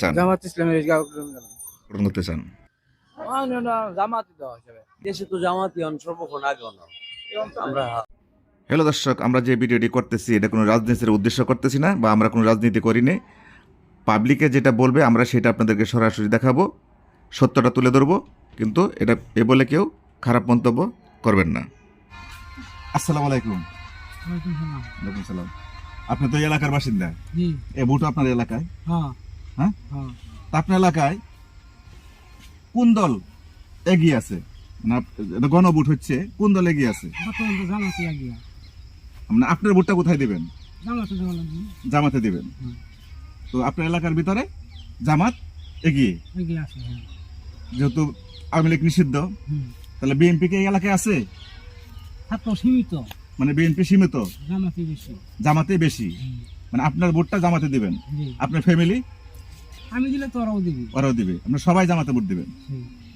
চান? জামাত ইসলামের গঠন করতে চান? জামাত দেওয়া হিসেবে দেশে তো জামাতি অন সর্বক্ষণ আগে আমরা হ্যালো দর্শক আমরা যে ভিডিওটি করতেছি এটা কোনো রাজনীতির উদ্দেশ্য করতেছি না বা আমরা কোনো রাজনীতি করিনি পাবলিকে যেটা বলবে আমরা সেটা আপনাদেরকে সরাসরি দেখাবো। সত্যটা তুলে ধরবো কিন্তু এটা এ বলে কেউ খারাপ মন্তব্য করবেন না। আসসালামু আলাইকুম। ওয়ালাইকুম সালাম আপনি তো এই এলাকার বাসিন্দা? জি। এ ভোট আপনার এলাকায়? হ্যাঁ। হ্যাঁ? হ্যাঁ। আপনার এলাকায় কোন দল এগিয়ে আছে? মানে গণভোট হচ্ছে কোন দল এগিয়ে আছে? মানে আপনার ভোটটা কোথায় দেবেন? জামাতে দিবেন। হুম। তো আপনার এলাকার ভিতরে জামাত এগিয়ে? হ্যাঁ। যেহেতু আওয়ামী লীগ নিষিদ্ধ তাহলে বিএনপি কে এলাকায় আছে? সীমিত। মানে বিএনপি সীমিত? জামাতে বেশি। জামাতে বেশি। মানে আপনার ভোটটা জামাতে দিবেন? আপনার ফ্যামিলি আমি দিলে তো ওরাও দিবি। ওরাও দিবে। আপনার সবাই জামাতে ভোট দিবেন।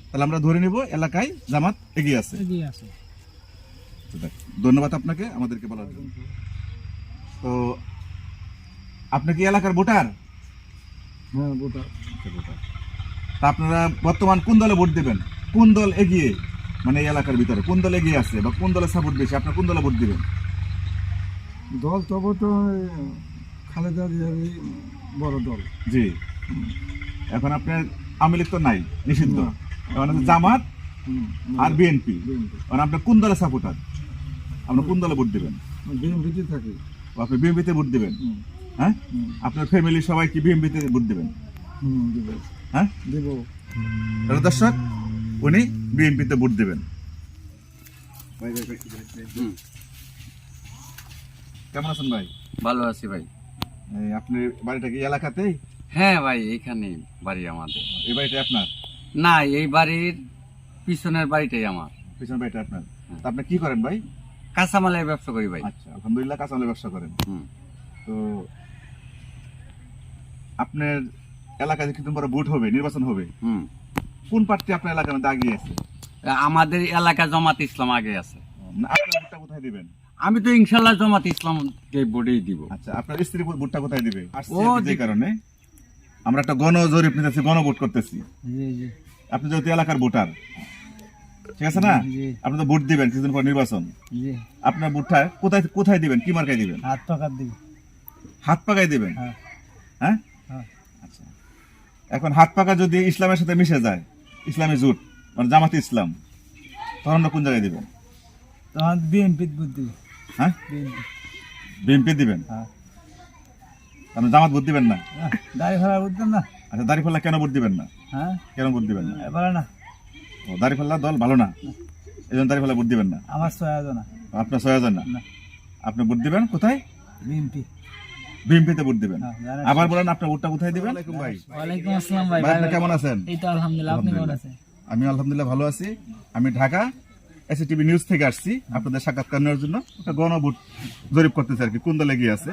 তাহলে আমরা ধরে নিব এলাকায় জামাত এগিয়ে আছে। এগিয়ে আছে। ধন্যবাদ আপনাকে আমাদেরকে বলার জন্য। তো আপনি কি এলাকার ভোটার? হ্যাঁ গোটা তা আপনারা বর্তমান কোন দলে ভোট দেবেন? কোন দল এগিয়ে? মানে এই এলাকার ভিতরে কোন দল এগিয়ে আছে বা কোন দলের সাপোর্ট বেশি? আপনার কোন দলে ভোট দিবেন? দল তবু তো খালেদা বড় দল। জি। এখন আপনার আওয়ামী লীগ তো নাই নিষিদ্ধ। এখন আছে জামাত আর বিএনপি এখন আপনার কোন দলে সাপোর্টার আপনার কোন দলে ভোট দেবেন? বিএনপিতে থাকে। আপনি বিএনপিতে ভোট দেবেন? হ্যাঁ? আপনার ফ্যামিলি সবাই কি বিএনপিতে ভোট দিবেন? হ্যাঁ? দেব। দর্শক উনি বিএনপিতে ভোট দেবেন। কেমন আছেন ভাই? ভালো আছি ভাই। আপনি বাড়িটা কি এলাকাতেই? হ্যাঁ ভাই এখানে বাড়ি আমাদের। এই বাড়িটা আপনার? না এই বাড়ির পিছনের বাড়িটাই আমার। পিছন বাড়িটা আপনার। তা আপনি কি করেন ভাই? কাঁচামালের ব্যবসা করি ভাই। আচ্ছা আলহামদুলিল্লাহ কাঁচামালের ব্যবসা করেন। তো আপনার এলাকায় কিছুদিন পরে ভোট হবে নির্বাচন হবে হুম। কোন প্রার্থী আপনার এলাকার মধ্যে আগিয়ে আছে? আমাদের এলাকা জামাত ইসলাম আগে আছে। না, আপনার ভোটটা কোথায় দিবেন? আমি তো ইনশাল্লাহ জামাত ইসলাম বোর্ডেই দিব। আচ্ছা আপনার স্ত্রী ভোটটা কোথায় দিবে? ও, যে- কারণে। আমরা একটা গণ জরিপ নিতেছি গণ ভোট করতেছি। আপনি যেহেতু এলাকার ভোটার ঠিক আছে না? আপনি তো ভোট দিবেন কিছুদিন পর নির্বাচন। আপনার ভোটটা কোথায় কোথায় দিবেন কি মার্কায় দিবেন? হাত টাকার দিবেন হাত পাকায় দিবেন? হ্যাঁ। হ্যাঁ? হ্যাঁ। আচ্ছা। এখন হাত পাকা যদি ইসলামের সাথে মিশে যায় ইসলামী জোট মানে জামাতে ইসলাম তখন কোন জায়গায় দিবেন? তখন বিএনপি বুদ্ধ। দিবি হ্যাঁ বিএনপি দিবেন? হ্যাঁ। আপনি জামাত ভোট দিবেন না? দাড়ি ফেলা বুঝতেন না। আচ্ছা দাঁড়িপাল্লা কেন ভোট দিবেন না? হ্যাঁ? কেন ভোট দিবেন না? এবারে না। ও দাঁড়িপাল্লা দল ভালো না। এই জন্য দাঁড়িপাল্লা ভোট দিবেন না? আমার সহায়তা না আপনার ছয় হাজার না? না। আপনি ভোট দিবেন কোথায়? বিএনপি। বিএনপিতে ভোট দিবেন। হ্যাঁ, আবার বলেন আপনার ভোটটা কোথায় দিবেন? ভাই। ওয়ালাইকুম আসসালাম ভাই ভাই আপনি কেমন আছেন? এই তো আলহামদুলিল্লাহ আপনি কেমন আছেন? আমি আলহামদুলিল্লাহ ভালো আছি। আমি ঢাকা এসে টিভি নিউজ থেকে আসছি আপনাদের সাক্ষাৎকার নেওয়ার জন্য। একটা গণভোট জরিপ করতেছে আর কি কোন দলে গিয়ে আছে।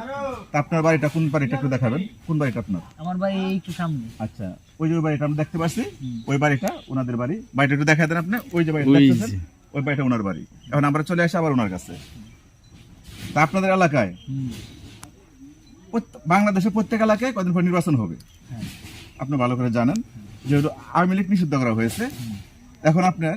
তা আপনার বাড়িটা কোন বাড়িটা একটু দেখাবেন? কোন বাড়িটা আপনার? আমার বাড়ি এই একটু সামনে। আচ্ছা ওই যে ওই বাড়িটা আমরা দেখতে পাচ্ছি ওই বাড়িটা ওনাদের বাড়ি। বাড়িটা একটু দেখা দেন আপনি ওই যে বাড়িটা দেখতেছেন ওই বাড়িটা ওনার বাড়ি। এখন আমরা চলে আসি আবার ওনার কাছে। তা আপনাদের এলাকায়? বাংলাদেশের প্রত্যেক এলাকায় কদিন পর নির্বাচন হবে? হ্যাঁ। আপনি ভালো করে জানেন যেহেতু আওয়ামী লীগ নিষিদ্ধ করা হয়েছে। এখন আপনার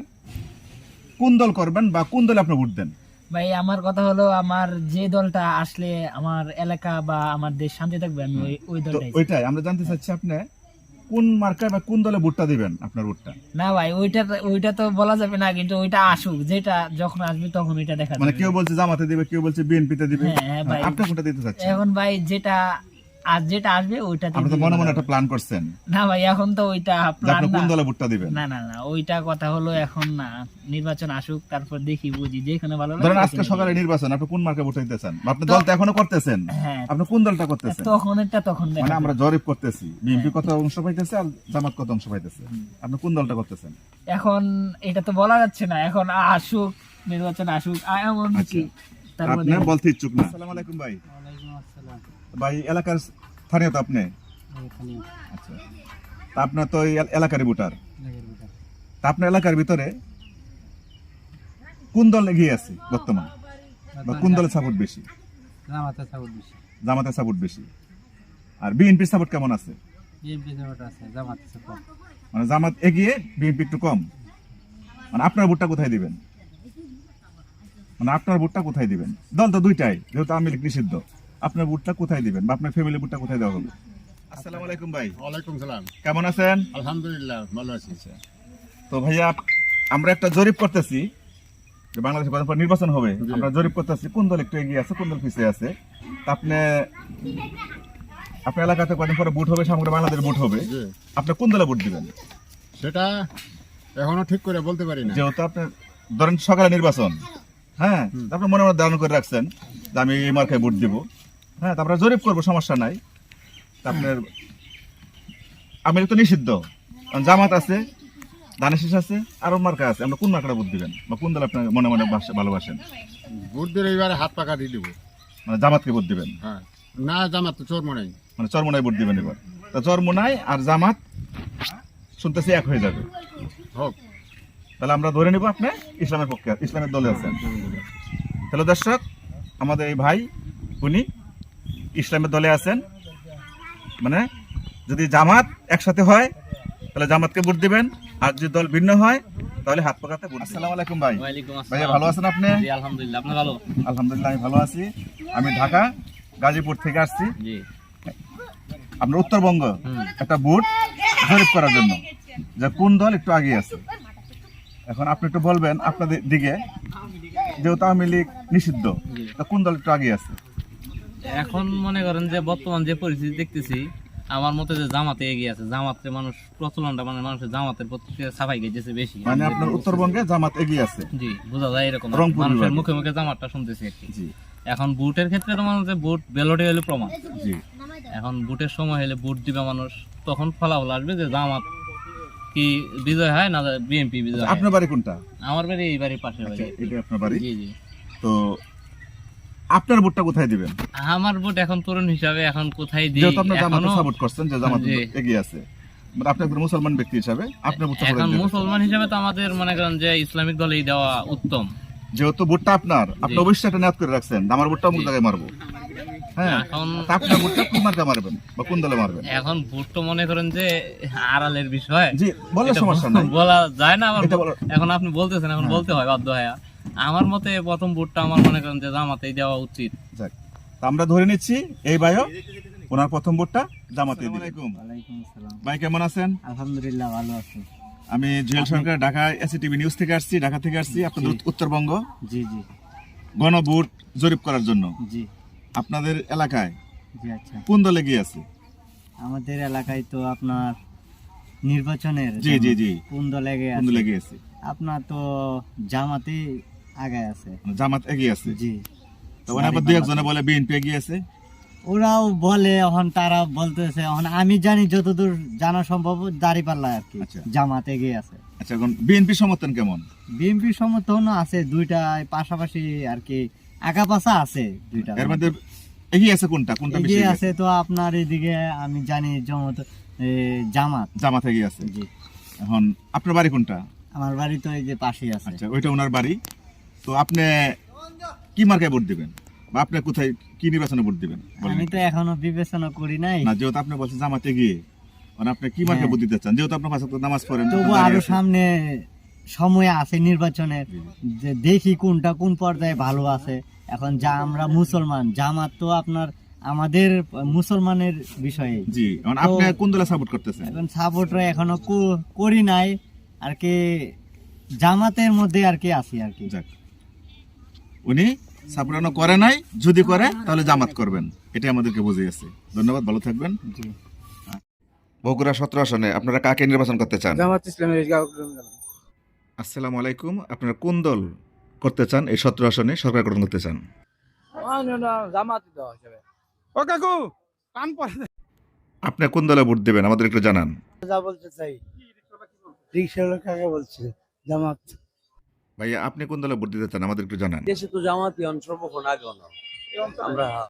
কোন দল করবেন বা কোন দলে আপনি ভোট দেন? ভাই আমার কথা হলো আমার যে দলটা আসলে আমার এলাকা বা আমার দেশ শান্তি থাকবে আমি ওই ওই দলটাই ওইটাই আমরা জানতে চাচ্ছি আপনি কোন মার্কায় বা কোন দলে ভোটটা দিবেন আপনার ভোটটা? না ভাই ওইটা ওইটা তো বলা যাবে না কিন্তু ওইটা আসুক যেটা যখন আসবে তখন ওইটা দেখা মানে কেউ বলছে জামাতে দিবে কেউ বলছে বিএনপিতে দিবে। হ্যাঁ, হ্যাঁ, ভাই। আপনি কোনটা দিতে চাচ্ছেন? এখন ভাই যেটা আজ যেটা আসবে ওইটাতে আপনি তো মনে মনে একটা প্ল্যান করছেন। না ভাই এখন তো ওইটা প্ল্যান কোন দলে ভোটটা দিবেন? না না না ওইটা কথা হলো এখন না। নির্বাচন আসুক তারপর দেখি বুঝি। যেখানে ভালো লাগে ধরেন আজকে সকালে নির্বাচন আপনি কোন মার্কে ভোট দিতে চান? আপনি দল তো এখনও করতেছেন। হ্যাঁ। আপনি কোন দলটা করতেছেন? তখন এটা তখন মানে আমরা জরিপ করতেছি বিএনপি কত অংশ পাইতেছে আর জামাত কত অংশ পাইতেছে? আপনি কোন দলটা করতেছেন? এখন এটা তো বলা যাচ্ছে না এখন আসুক নির্বাচন আসুক এমন কি। আপনি বলতে ইচ্ছুক না। আসসালামু আলাইকুম ভাই। আসসালাম। ভাই এলাকার স্থানীয় তো আপনি? আচ্ছা। তা আপনার তো এই এলাকারই ভোটার। তা আপনার এলাকার ভিতরে কোন দল এগিয়ে আছে বর্তমান? বা কোন দলের সাপোর্ট বেশি? জামাতে সাপোর্ট বেশি। জামাতের সাপোর্ট বেশি। আর বিএনপির সাপোর্ট কেমন আছে? মানে জামাত এগিয়ে বিএনপি একটু কম। মানে আপনার ভোটটা কোথায় দিবেন? মানে আপনার ভোটটা কোথায় দিবেন? দল তো দুইটাই যেহেতু আওয়ামী লীগ নিষিদ্ধ। আপনার বুটটা কোথায় দিবেন? বা আপনার ফ্যামিলি বুটটা কোথায় দেওয়া হবে? আসসালামু আলাইকুম ভাই। ওয়ালাইকুম সালাম। কেমন আছেন? আলহামদুলিল্লাহ ভালো আছি তো ভাইয়া আমরা একটা জরিপ করতেছি যে বাংলাদেশে কদিন পর নির্বাচন হবে। আমরা জরিপ করতেছি কোন দল একটু এগিয়ে আছে কোন দল পিছিয়ে আছে। আপনি আপনার এলাকাতে কদিন পরে ভোট হবে সামগ্র বাংলাদেশ ভোট হবে। আপনি কোন দলে ভোট দিবেন? সেটা এখনও ঠিক করে বলতে পারি না। যেহেতু আপনি ধরেন সকালে নির্বাচন। হ্যাঁ? আপনি মনে মনে ধারণ করে রাখছেন যে আমি এই মার্কায় ভোট দিব। হ্যাঁ তারপরে জরিপ করব সমস্যা নাই। আপনার আমি তো নিষিদ্ধ। জামাত আছে দানেশিস আছে আরও মার্কা আছে। আমরা কোন মার্কাটা ভোট দিবেন? বা কোন দল আপনার মনে মনে ভালোবাসেন? ভোট দিলে এবারে হাত পাকা দিয়ে দিব। মানে জামাতকে ভোট দিবেন? হ্যাঁ। না জামাত তো চোর মনে মানে চরমোনায় ভোট দিবেন এবার। তা চরমোনায় আর জামাত শুনতেছি এক হয়ে যাবে। হোক। তাহলে আমরা ধরে নিব আপনি ইসলামের পক্ষে ইসলামের দলে আছেন। হ্যালো দর্শক আমাদের এই ভাই উনি ইসলামের দলে আছেন মানে যদি জামাত একসাথে হয় তাহলে জামাতকে ভোট দিবেন আর যদি দল ভিন্ন হয় তাহলে হাত পাকাতে ভোট আসসালামু আলাইকুম ভাই। ভাইয়া ভালো আছেন আপনি? জি আলহামদুলিল্লাহ আপনি ভালো? আলহামদুলিল্লাহ আমি ভালো আছি। আমি ঢাকা গাজীপুর থেকে আসছি। জি। আপনার উত্তরবঙ্গ একটা বুট জরিপ করার জন্য যে কোন দল একটু আগে আছে? এখন আপনি একটু বলবেন আপনাদের দিকে যেহেতু আওয়ামী লীগ নিষিদ্ধ তা কোন দল একটু আগে আছে? এখন মনে করেন যে বর্তমান যে পরিস্থিতি দেখতেছি আমার মতে যে জামাতে এগিয়ে আছে। জামাতে মানুষ প্রচলনটা মানে মানুষের জামাতের প্রতি সাফাই গেছে বেশি। মানে আপনার উত্তরবঙ্গে জামাত এগিয়ে আছে। জি বোঝা যায় এরকম। মানুষের। মুখে মুখে জামাতটা শুনতেছি আর কি। জি। এখন বুটের ক্ষেত্রে তো মানুষ বুট বেলটে হলে প্রমাণ। জি। এখন বুটের সময় হলে বুট দিবে মানুষ তখন ফলাফল আসবে যে জামাত কি বিজয় হয় না বিএনপি বিজয় আপনার বাড়ি কোনটা? আমার বাড়ি এই বাড়ির পাশে আচ্ছা বাড়ি। এটা আপনার বাড়ি। জি জি। তো আপনার ভোটটা কোথায় দিবেন? আমার বুট এখন তরুণ হিসাবে এখন কোথায় দিই? যেহেতু আপনি জামাতে সাপোর্ট করছেন যে জামাত এগিয়ে আছে। মানে আপনি একজন মুসলমান ব্যক্তি হিসাবে আপনার ভোটটা এখন মুসলমান হিসাবে তো আমাদের মনে করেন যে ইসলামিক দলেই দেওয়া উত্তম। যেহেতু ভোটটা আপনার আপনি। অবশ্যই একটা নিয়াত করে রাখছেন আমার ভোটটা অমুক জায়গায় মারবো। হ্যাঁ এখন আপনার ভোটটা কোন মার্কা মারবেন বা কোন দলে মারবেন? এখন ভোট তো মনে করেন যে আড়ালের বিষয়। জি বললে সমস্যা নাই। বলা যায় না আবার এখন আপনি বলতেছেন এখন হ্যাঁ। বলতে হয় বাধ্য হয়। আমার মতে প্রথম ভোটটা আমার মনে করেন যে জামাতেই দেওয়া উচিত। যাক তা আমরা ধরে নিচ্ছি এই ভাইও ওনার প্রথম ভোটটা জামাতে ভাই কেমন আছেন? আলহামদুলিল্লাহ ভালো আছি। আমি জুয়েল সরকার ঢাকা এসিটিভি নিউজ থেকে আসছি ঢাকা থেকে আসছি আপনাদের উত্তরবঙ্গ। জি জি। গণভোট জরিপ করার জন্য। জি। আপনাদের এলাকায় জি আচ্ছা। কোন দলে গিয়ে আছে? আমাদের এলাকায় তো আপনার নির্বাচনের জি জি জি। কোন দলে গে কোন দলে গিয়েছে আপনার তো জামাতে আগে আছে। জামাত এগিয়ে আছে? জি। তো আবার দুই একজনে বলে বিএনপি এগিয়ে আছে? ওরাও বলে এখন তারা বলতেছে এখন আমি জানি যতদূর জানা সম্ভব দাঁড়িপাল্লা আর কি আচ্ছা। জামাত এগিয়ে আছে। আচ্ছা এখন বিএনপি সমর্থন কেমন? বিএনপি সমর্থন আছে দুইটাই পাশাপাশি আর কি আঁকা পাশা আছে দুইটা। এর মধ্যে এগিয়ে আছে কোনটা? কোনটা এগিয়ে আছে তো আপনার এদিকে আমি জানি জমত জামাত। জামাত এগিয়ে আছে? জি। এখন আপনার বাড়ি কোনটা? আমার বাড়ি তো এই যে পাশেই আছে। আচ্ছা ওইটা ওনার বাড়ি? তো আপনি কি মার্কায় ভোট দিবেন? বা আপনি কোথায় কি নির্বাচনে ভোট দিবেন? আমি তো এখনও বিবেচনা করি নাই। না যেহেতু আপনি বলছেন জামাতে গিয়ে মানে আপনি কি মার্কে হ্যাঁ। ভোট দিতে চান? যেহেতু আপনার পাশে নামাজ পড়েন তবু আরও সামনে সময় আছে নির্বাচনের যে দেখি কোনটা কোন পর্যায়ে ভালো আছে। এখন যা আমরা মুসলমান জামাত তো আপনার আমাদের মুসলমানের বিষয়ে। জি এখন আপনি কোন দলে সাপোর্ট করতেছেন? এখন সাপোর্টরা এখনও করি নাই আর কি জামাতের মধ্যে আর কি আছি আর কি। উনি সাপোর্ট এখনও করে নাই যদি করে তাহলে জামাত করবেন। এটাই আমাদেরকে বুঝিয়েছে ধন্যবাদ ভালো থাকবেন। জি। বগুড়া সতেরো আসনে আপনারা কাকে নির্বাচন করতে চান? জামাত ইসলামের আসসালামু আলাইকুম আপনারা কোন দল করতে চান এই সতেরো আসনে সরকার গঠন করতে চান? জামাত ও কাকু কান আপনি কোন দলে ভোট দেবেন? আমাদের একটু জানান। যা বলতে চাই রিক্সাওয়ালা কাকে বলছে জামাত। ভাইয়া, আপনি কোন দলে ভোট দিতে চান? আমাদের একটু জানান। দেশে তো জামাতি সর্বক্ষণ আগে আমরা